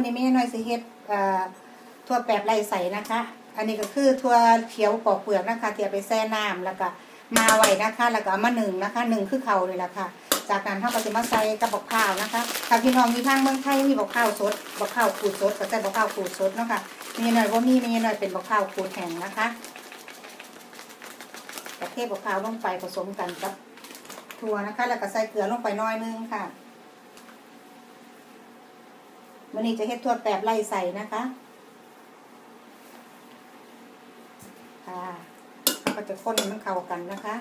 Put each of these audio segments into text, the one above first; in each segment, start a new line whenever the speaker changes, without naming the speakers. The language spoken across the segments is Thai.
มื้อนี้แม่น้อยสิเฮ็ดถั่วแปบไรใส่นะคะ อันนี้ก็คือถั่วเขียวปอกเปลือกนะคะที่เอาไปแช่น้ำแล้วก็มาไว้นะคะ แล้วก็เอามานึ่งนะคะหนึ่งคือเขาเลยล่ะค่ะ จากนั้นเขาก็จะมาใส่กับบักข้าวนะคะถ้าพี่น้องมีทางเมืองไทยมีบักข้าวสดบักข้าวขูดสดก็ใส่บักข้าวขูดสดเนาะค่ะมีหน่อยว่ามีมีหน่อยเป็นบักข้าวขูดแห้งนะคะกระเทศบักข้าวลงไปผสมกันกับถั่วนะคะ แล้วก็ใส่เกลือลงไปน้อยนึงค่ะ วันนี้จะเฮ็ดถั่วแปบไล่ใส่นะคะค่ะเราก็จะคนมันเข้ากันนะคะ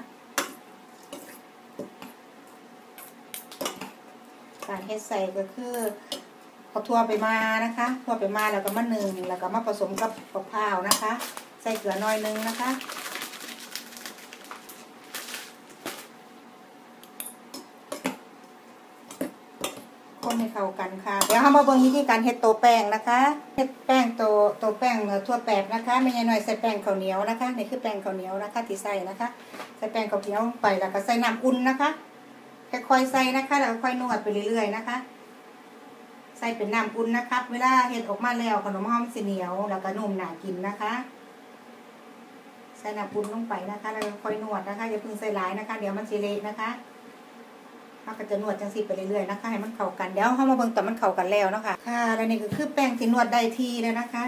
การเฮ็ดใส่ก็คือเอาทั่วไปมานะคะ ทั่วไปมาแล้วก็มาหนึ่งแล้วก็มาผสมกับมะพร้าวนะคะ ใส่เกลือน่อยนึงนะคะ ให้เข้ากันค่ะ เดี๋ยวเรามาเบิ่งวิธีการเฮ็ดโตแป้งนะคะเฮ็ดแป้งโตโตแป้งเอ่อทั่วแปบนะคะ ไม่ใช่หน่อยใส่แป้งข้าวเหนียวนะคะนี่คือแป้งข้าวเหนียวนะคะที่ใส่นะคะ ใส่แป้งข้าวเหนียวลงไปแล้วก็ใส่น้ำอุ่นนะคะค่อยๆใส่นะคะแล้วค่อยนวดไปเรื่อยๆนะคะ ใส่เป็นน้ำอุ่นนะคะเวลาเห็ดออกมาแล้วขนมหอมสีเหนียวแล้วก็นุ่มหนากินนะคะใส่น้ำอุ่นลงไปนะคะ แล้วค่อยนวดนะคะอย่าเพิ่งใส่หลายนะคะ เดี๋ยวมันสีเละนะคะ เราก็จะนวดจังสีไปเรื่อยๆนะคะให้มันเข้ากันเดี๋ยวเรามาเบิ่งตอนมันเข้ากันแล้วเนาะคะค่ะแล้วนี่ก็คือแป้งที่นวดได้ทีแล้วนะคะ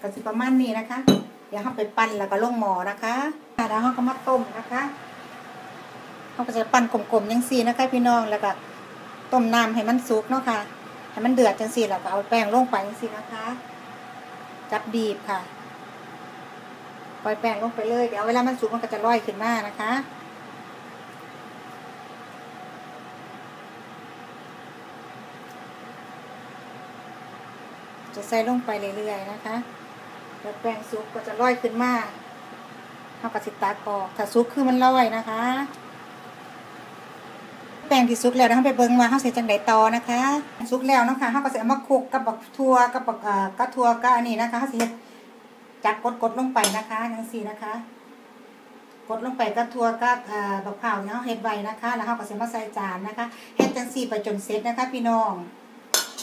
ก็สิประมาณนี้นะคะ เดี๋ยวเราไปปั้นแล้วก็ลงหมอนะคะแล้วเราก็มาต้มนะคะเราก็จะปั้นกลมๆยังซีนะคะ พี่น้องแล้วก็ต้มน้ำให้มันสุกเนาะค่ะให้มันเดือดจังซีแล้วก็เอาแป้งลงไปจังซีนะคะ จับบีบค่ะปล่อยแป้งลงไปเลย เดี๋ยวเวลามันสุกมันก็จะลอยขึ้นมานะคะ จะใส่ลงไปเรื่อยๆนะคะแล้วแป้งสุกก็จะลอยขึ้นมาเอากระสิตากอกถ้าสุกคือมันลอยนะคะ แป้งที่สุกแล้วนะคะไปเบิ่งว่าเฮาใส่จังไดต่อนะคะสุกแล้วนะคะเฮาก็สิเอามาคลุกกับบักทั่วกับบักกับทั่วกับอันนี้นะคะเฮาสิเฮ็ดจักกดๆลงไปนะคะจังซี่นะคะกดลงไปกับทั่วกับเอ่อบักเผาเฮาเฮ็ดไว้นะคะ แล้วเฮาก็สิมาใส่จานนะคะเฮ็ดจังซี่ไปจนเสร็จนะคะ พี่น้อง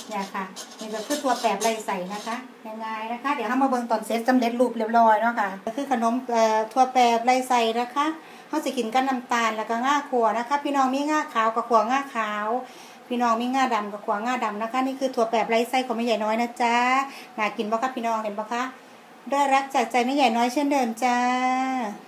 เนี่ยค่ะนี่ก็คือทั่วแปบไรใส่นะคะง่ายๆนะคะ เดี๋ยวเฮามาเบิ่งตอนเสร็จสำเร็จรูปเรียบร้อยเนาะค่ะก็คือขนมเอ่อทั่วแปบไรใส่นะคะเฮาสิกินกับน้ำตาลแล้วก็ง่าขัวนะคะ พี่น้องมีง่าขาวกับขัวง่าขาวพี่น้องมีง่าดำกับขัวง่าดำนะคะ นี่คือถั่วแปบไรไส้ของแม่ใหญ่น้อยนะจ๊ะน่ากินบ่คะพี่น้องเห็นบ่คะด้วยรักจากใจแม่ใหญ่น้อยเช่นเดิมจ้า